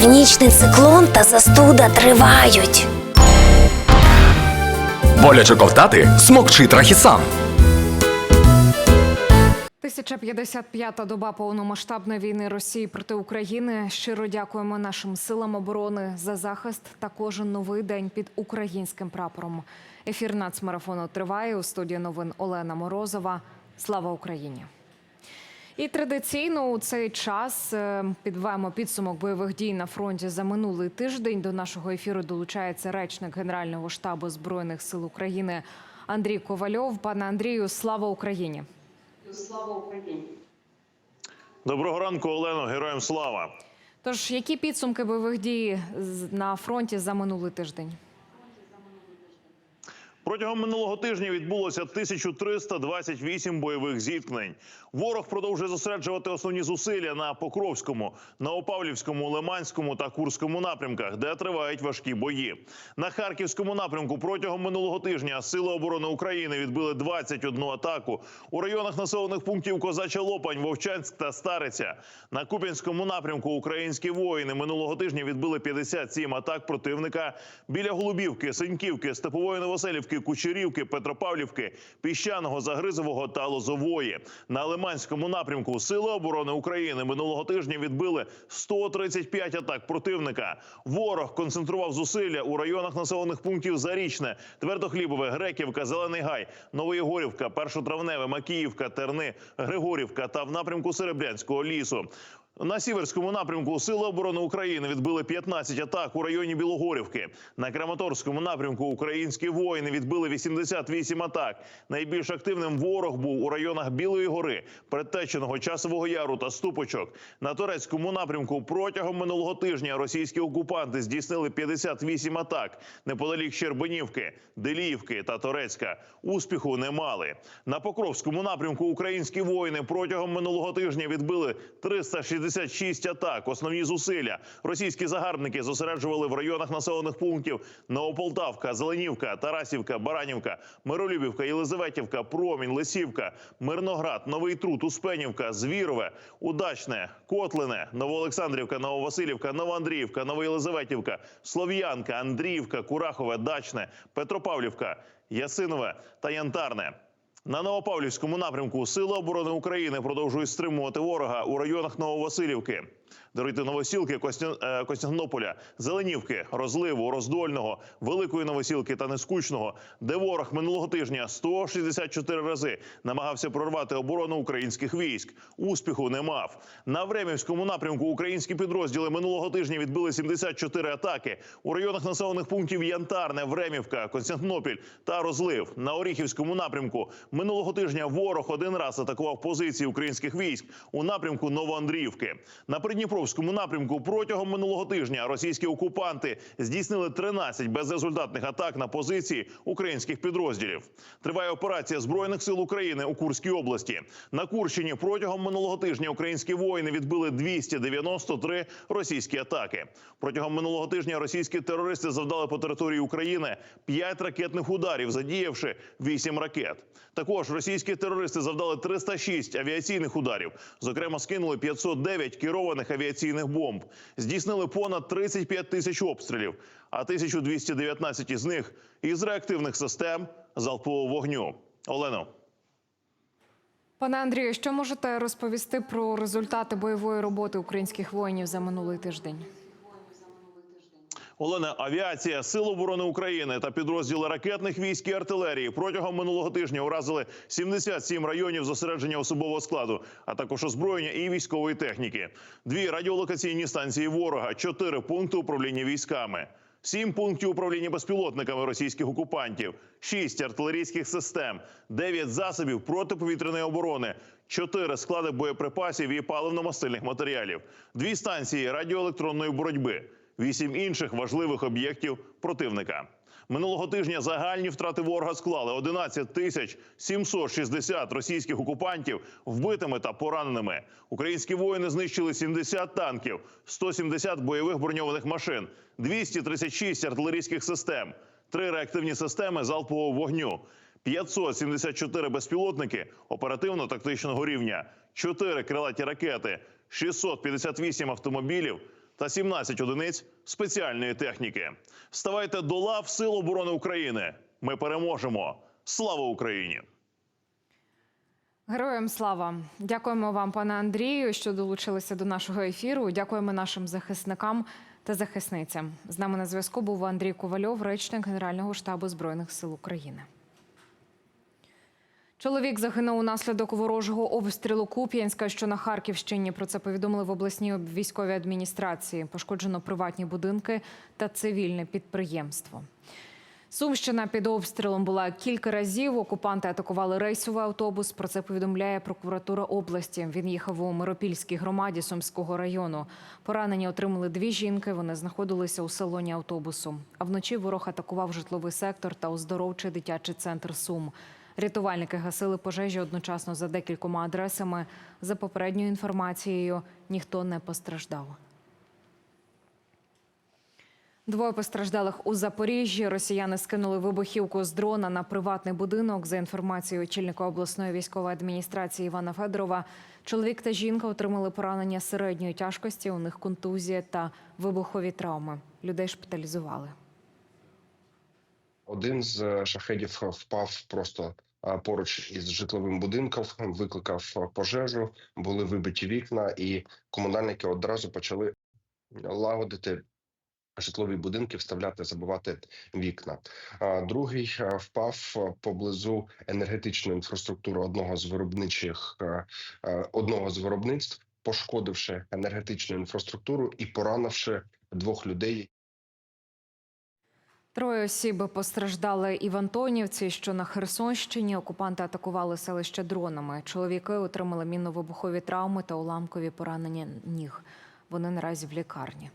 Північний циклон та застуда тривають. Боляче ковтати смокчи трахісан. 1055-та доба повномасштабної війни Росії проти України. Щиро дякуємо нашим силам оборони за захист та кожен новий день під українським прапором. Ефір нацмарафону триває у студії новин Олена Морозова. Слава Україні! І традиційно у цей час е, підвемо підсумок бойових дій на фронті за минулий тиждень. До нашого ефіру долучається речник Генерального штабу збройних сил України Андрій Ковальов. Пане Андрію, слава Україні! Слава Україні! Доброго ранку, Олено. Героям слава. Тож, які підсумки бойових дій з- на фронті за минулий тиждень? Протягом минулого тижня відбулося 1328 бойових зіткнень. Ворог продовжує зосереджувати основні зусилля на Покровському, Новопавлівському, Лиманському та Курському напрямках, де тривають важкі бої. На Харківському напрямку протягом минулого тижня Сили оборони України відбили 21 атаку у районах населених пунктів Козача Лопань, Вовчанськ та Стариця. На Куп'янському напрямку українські воїни минулого тижня відбили 57 атак противника біля Голубівки, Синьківки, Степової Новоселівки, Кучерівки, Петропавлівки, Піщаного, Загризового та Лозової. На Лиманському напрямку Сили оборони України минулого тижня відбили 135 атак противника. Ворог концентрував зусилля у районах населених пунктів Зарічне, Твердохлібове, Греківка, Зелений Гай, Новоєгорівка, Першотравневе, Макіївка, Терни, Григорівка та в напрямку Серебрянського лісу. На сіверському напрямку Сили оборони України відбили 15 атак у районі Білогорівки. На Краматорському напрямку українські воїни відбили 88 атак. Найбільш активним ворог був у районах Білої гори, Предтеченого, Часового Яру та Ступочок. На турецькому напрямку протягом минулого тижня російські окупанти здійснили 58 атак неподалік Щербинівки, Деліївки та Торецька. Успіху не мали. На Покровському напрямку українські воїни протягом минулого тижня відбили 366 атак. Основні зусилля російські загарбники зосереджували в районах населених пунктів Новополтавка, Зеленівка, Тарасівка, Баранівка, Миролюбівка, Єлизаветівка, Промінь, Лисівка, Мирноград, Новий Труд, Успенівка, Звірове, Удачне, Котлине, Новоолександрівка, Нововасилівка, Новоандріївка, Новоєлизаветівка, Слов'янка, Андріївка, Курахове, Дачне, Петропавлівка, Ясинове та Янтарне. На Новопавлівському напрямку Сили оборони України продовжують стримувати ворога у районах Нововасилівки. Даруйте Новосілки, Костя- е, Костянтинополя, Зеленівки, Розливу, Роздольного, Великої Новосілки та Нескучного, де ворог минулого тижня 164 рази намагався прорвати оборону українських військ. Успіху не мав. На Времівському напрямку українські підрозділи минулого тижня відбили 74 атаки у районах населених пунктів Янтарне, Времівка, Константинопіль та Розлив. На Оріхівському напрямку минулого тижня ворог один раз атакував позиції українських військ у напрямку Новоандріївки. На Придніпровському напрямку протягом минулого тижня російські окупанти здійснили 13 безрезультатних атак на позиції українських підрозділів. Триває операція збройних сил України у Курській області. На Курщині протягом минулого тижня українські воїни відбили 293 російські атаки. Протягом минулого тижня російські терористи завдали по території України 5 ракетних ударів, задіявши 8 ракет. Також російські терористи завдали 306 авіаційних ударів. Зокрема, скинули 509 керованих авіаційних бомб. Здійснили понад 35 тисяч обстрілів, а 1219 із них із реактивних систем залпового вогню. Олено. Пане Андрію, що можете розповісти про результати бойової роботи українських воїнів за минулий тиждень? Олена, авіація Сил оборони України та підрозділи ракетних військ і артилерії протягом минулого тижня уразили 77 районів зосередження особового складу, а також озброєння і військової техніки, дві радіолокаційні станції ворога, чотири пункти управління військами. Сім пунктів управління безпілотниками російських окупантів, шість артилерійських систем, дев'ять засобів протиповітряної оборони, чотири склади боєприпасів і паливно-мастильних матеріалів, дві станції радіоелектронної боротьби, вісім інших важливих об'єктів противника. Минулого тижня загальні втрати ворога склали 11 тисяч 760 російських окупантів вбитими та пораненими. Українські воїни знищили 70 танків, 170 бойових броньованих машин, 236 артилерійських систем, 3 реактивні системи залпового вогню, 574 безпілотники оперативно-тактичного рівня, 4 крилаті ракети, 658 автомобілів та 17 одиниць спеціальної техніки. Вставайте до лав Сил оборони України. Ми переможемо. Слава Україні! Героям слава! Дякуємо вам, пане Андрію, що долучилися до нашого ефіру. Дякуємо нашим захисникам та захисницям. З нами на зв'язку був Андрій Ковальов, речник Генерального штабу збройних сил України. Чоловік загинув унаслідок ворожого обстрілу Куп'янська, що на Харківщині. Про це повідомили в обласній військовій адміністрації. Пошкоджено приватні будинки та цивільне підприємство. Сумщина під обстрілом була кілька разів. Окупанти атакували рейсовий автобус. Про це повідомляє прокуратура області. Він їхав у Миропільській громаді Сумського району. Поранені отримали дві жінки. Вони знаходилися у салоні автобусу. А вночі ворог атакував житловий сектор та оздоровчий дитячий центр Сум. Рятувальники гасили пожежі одночасно за декількома адресами. За попередньою інформацією, ніхто не постраждав. Двоє постраждалих у Запоріжжі. Росіяни скинули вибухівку з дрона на приватний будинок. За інформацією очільника обласної військової адміністрації Івана Федорова, чоловік та жінка отримали поранення середньої тяжкості. У них контузія та вибухові травми. Людей шпиталізували. Один з е, шахедів впав просто поруч із житловим будинком, викликав пожежу, були вибиті вікна, і комунальники одразу почали лагодити житлові будинки, вставляти, забивати вікна. Другий впав поблизу енергетичної інфраструктури одного з виробничих одного з виробництв, пошкодивши енергетичну інфраструктуру і поранивши двох людей, Троє осіб постраждали і в Антонівці, що на Херсонщині. Окупанти атакували селище дронами. Чоловіки отримали мінно-вибухові травми та уламкові поранення ніг. Вони наразі в лікарні.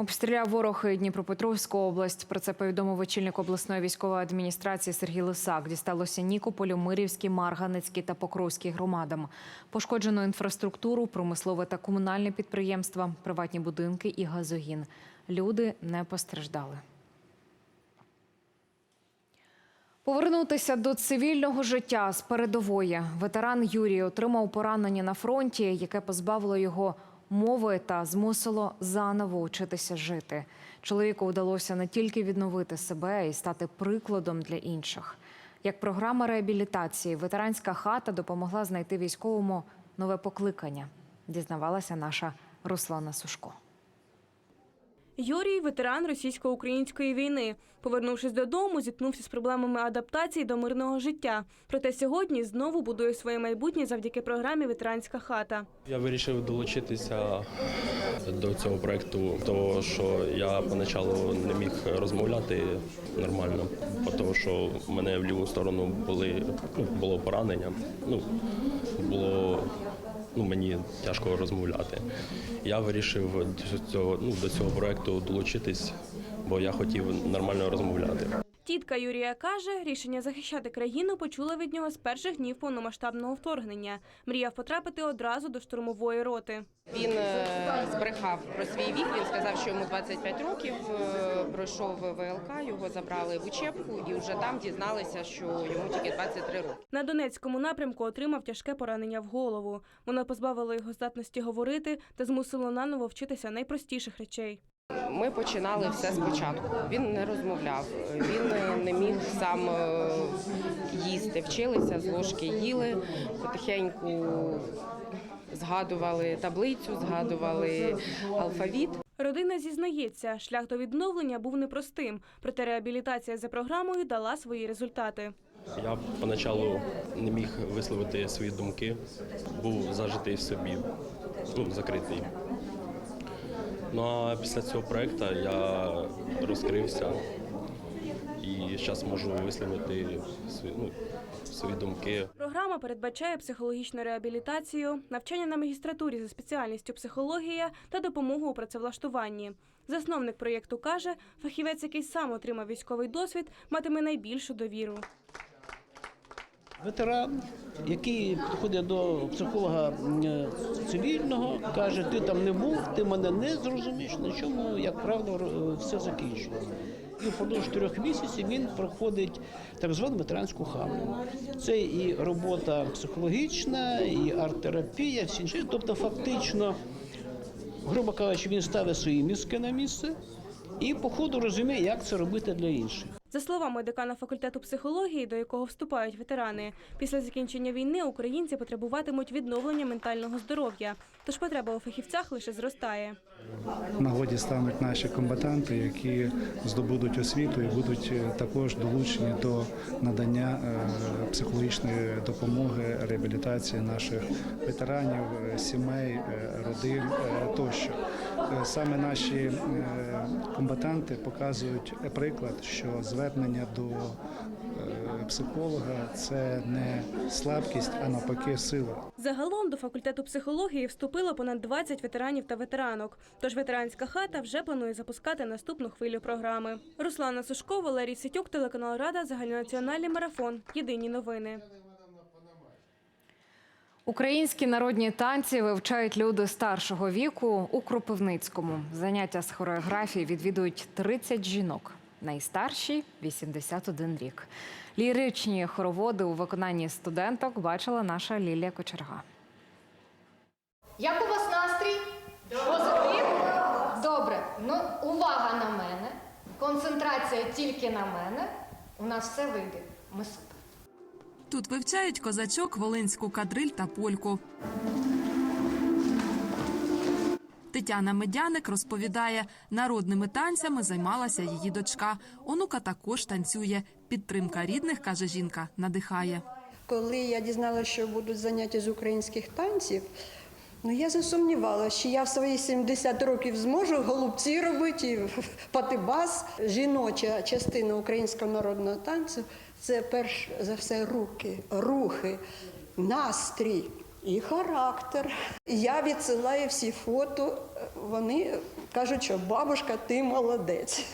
Обстріляв ворог Дніпропетровську область. Про це повідомив очільник обласної військової адміністрації Сергій Лисак. Дісталося Нікополю, Мирівській, Марганецькій та Покровській громадам. Пошкоджено інфраструктуру, промислове та комунальне підприємства, приватні будинки і газогін. Люди не постраждали. Повернутися до цивільного життя з передової. Ветеран Юрій отримав поранення на фронті, яке позбавило його мови та змусило заново вчитися жити. Чоловіку вдалося не тільки відновити себе а й стати прикладом для інших. Як програма реабілітації, ветеранська хата допомогла знайти військовому нове покликання. Дізнавалася наша Руслана Сушко. Юрій ветеран російсько-української війни. Повернувшись додому, зіткнувся з проблемами адаптації до мирного життя. Проте сьогодні знову будує своє майбутнє завдяки програмі Ветеранська хата. Я вирішив долучитися до цього проекту, того що я поначалу не міг розмовляти нормально, тому що в мене в ліву сторону були ну, було поранення. Ну було ну мені тяжко розмовляти. Я вирішив до цього ну до цього проекту долучитись, бо я хотів нормально розмовляти. Тітка Юрія каже, рішення захищати країну почула від нього з перших днів повномасштабного вторгнення. Мріяв потрапити одразу до штурмової роти. Він е, збрехав про свій вік. Він сказав, що йому 25 років. е, Пройшов ВЛК, його забрали в учебку, і вже там дізналися, що йому тільки 23 роки. На Донецькому напрямку отримав тяжке поранення в голову. Воно позбавило його здатності говорити та змусило наново вчитися найпростіших речей. Ми починали все спочатку. Він не розмовляв, він е, не міг сам е, їсти. Вчилися з ложки їли, потихеньку згадували таблицю, згадували алфавіт. Родина зізнається, шлях до відновлення був непростим, проте реабілітація за програмою дала свої результати. Я поначалу не міг висловити свої думки, був зажитий в собі, ну, закритий. Ну а після цього проєкту я розкрився і зараз можу висловити свої, ну, свої думки. Програма передбачає психологічну реабілітацію, навчання на магістратурі за спеціальністю психологія та допомогу у працевлаштуванні. Засновник проєкту каже, фахівець, який сам отримав військовий досвід, матиме найбільшу довіру. Ветеран, який підходить до психолога е, цивільного, каже: ти там не був, ти мене не зрозумієш, на чому, як правило, все закінчується. І впродовж трьох місяців він проходить так звану ветеранську хату. Це і робота психологічна, і арт-терапія, всі інші. Тобто, фактично, грубо кажучи, він ставить свої мізки на місце і по ходу розуміє, як це робити для інших. За словами декана факультету психології, до якого вступають ветерани, після закінчення війни українці потребуватимуть відновлення ментального здоров'я, тож потреба у фахівцях лише зростає. Нагоді стануть наші комбатанти, які здобудуть освіту і будуть е, також долучені до надання е, психологічної допомоги, реабілітації наших ветеранів, е, сімей, родин тощо. Е, Саме наші е, комбатанти показують приклад, що звернення до е, психолога це не слабкість, а навпаки сила. Загалом до факультету психології вступило понад 20 ветеранів та ветеранок. Тож ветеранська хата вже планує запускати наступну хвилю програми. Руслана Сушко, Валерій Ситюк, телеканал Рада, загальнонаціональний марафон. Єдині новини. Українські народні танці вивчають люди старшого віку у Кропивницькому. Заняття з хореографії відвідують 30 жінок. Найстарші 81 рік. Ліричні хороводи у виконанні студенток бачила наша Лілія Кочерга. Як у вас настрій? Позитив? Добре. Ну, увага на мене. Концентрація тільки на мене. У нас все вийде. Ми супер. Тут вивчають козачок, волинську кадриль та польку. Тетяна Медяник розповідає, народними танцями займалася її дочка. Онука також танцює. Підтримка рідних, каже жінка, надихає. Коли я дізналася, що будуть заняття з українських танців, ну я засумнівалася, що я в свої 70 років зможу голубці робити, патибас. Жіноча частина українського народного танцю це перш за все руки, рухи, настрій і характер. Я відсилаю всі фото. Вони кажуть, що бабушка, ти молодець.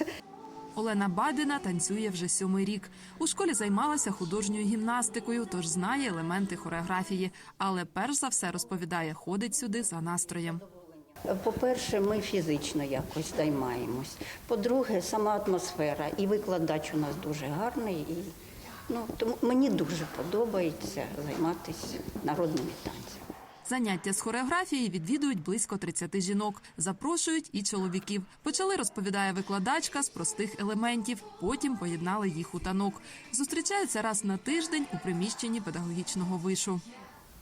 Олена Бадина танцює вже сьомий рік. У школі займалася художньою гімнастикою, тож знає елементи хореографії. Але перш за все розповідає, ходить сюди за настроєм. По-перше, ми фізично якось займаємось. По-друге, сама атмосфера і викладач у нас дуже гарний. І, ну, тому мені дуже подобається займатися народними танцями. Заняття з хореографії відвідують близько 30 жінок. Запрошують і чоловіків. Почали, розповідає викладачка, з простих елементів. Потім поєднали їх у танок. Зустрічаються раз на тиждень у приміщенні педагогічного вишу.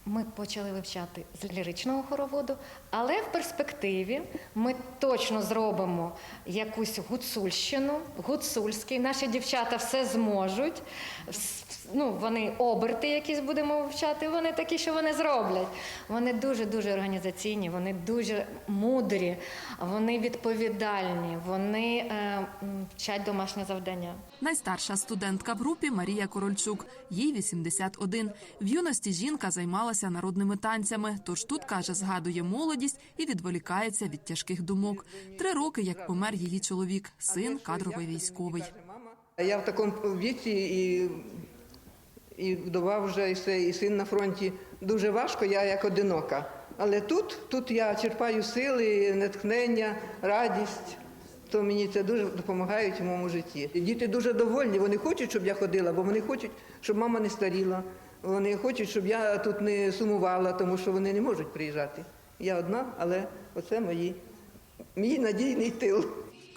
Ми почали вивчати з ліричного хороводу, але в перспективі ми точно зробимо якусь гуцульщину, гуцульський. Наші дівчата все зможуть. Ну, вони оберти якісь будемо вивчати, вони такі, що вони зроблять. Вони дуже-дуже організаційні, вони дуже мудрі, вони відповідальні, вони е, вчать домашнє завдання. Найстарша студентка в групі Марія Корольчук. Їй 81. В юності жінка займалася народними танцями. Тож тут каже, згадує молодість і відволікається від тяжких думок. Три роки, як помер її чоловік, син кадровий військовий. Я в такому віці і, і вдова вже, і, все, і син на фронті. Дуже важко, я як одинока. Але тут, тут я черпаю сили, натхнення, радість. То мені це дуже допомагає в моєму житті. Діти дуже довольні, вони хочуть, щоб я ходила, бо вони хочуть, щоб мама не старіла. Вони хочуть, щоб я тут не сумувала, тому що вони не можуть приїжджати. Я одна, але оце мої, мій надійний тил.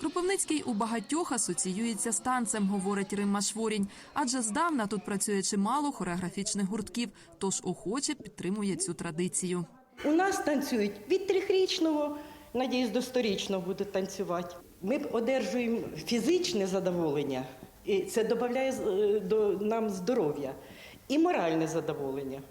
Кропивницький у багатьох асоціюється з танцем, говорить Римма Шворінь. Адже здавна тут працює чимало хореографічних гуртків, тож охоче підтримує цю традицію. У нас танцюють від трьохрічного, надіюсь, до сторічного будуть танцювати. Ми одержуємо фізичне задоволення, і це додає е, до нам здоров'я, і моральне задоволення.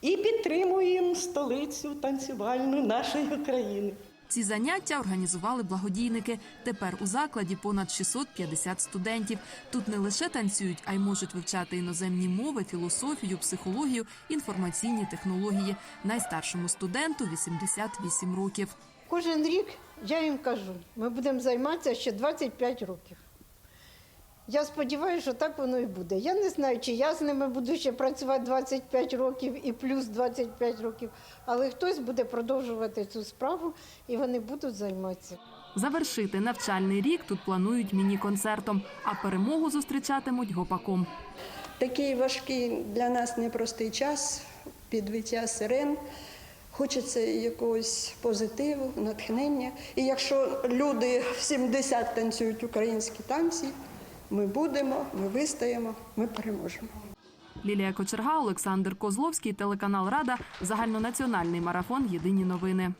І підтримуємо столицю танцювальну нашої України. Ці заняття організували благодійники. Тепер у закладі понад 650 студентів. Тут не лише танцюють, а й можуть вивчати іноземні мови, філософію, психологію, інформаційні технології. Найстаршому студенту 88 років. Кожен рік я їм кажу, ми будемо займатися ще 25 років. Я сподіваюся, що так воно і буде. Я не знаю, чи я з ними буду ще працювати 25 років і плюс 25 років, але хтось буде продовжувати цю справу і вони будуть займатися. Завершити навчальний рік тут планують міні-концертом, а перемогу зустрічатимуть гопаком. Такий важкий для нас непростий час, підвиття сирен. Хочеться якогось позитиву, натхнення. І якщо люди в 70 танцюють українські танці, ми будемо, ми вистоїмо, ми переможемо. Лілія Кочерга, Олександр Козловський, телеканал Рада, загальнонаціональний марафон Єдині новини.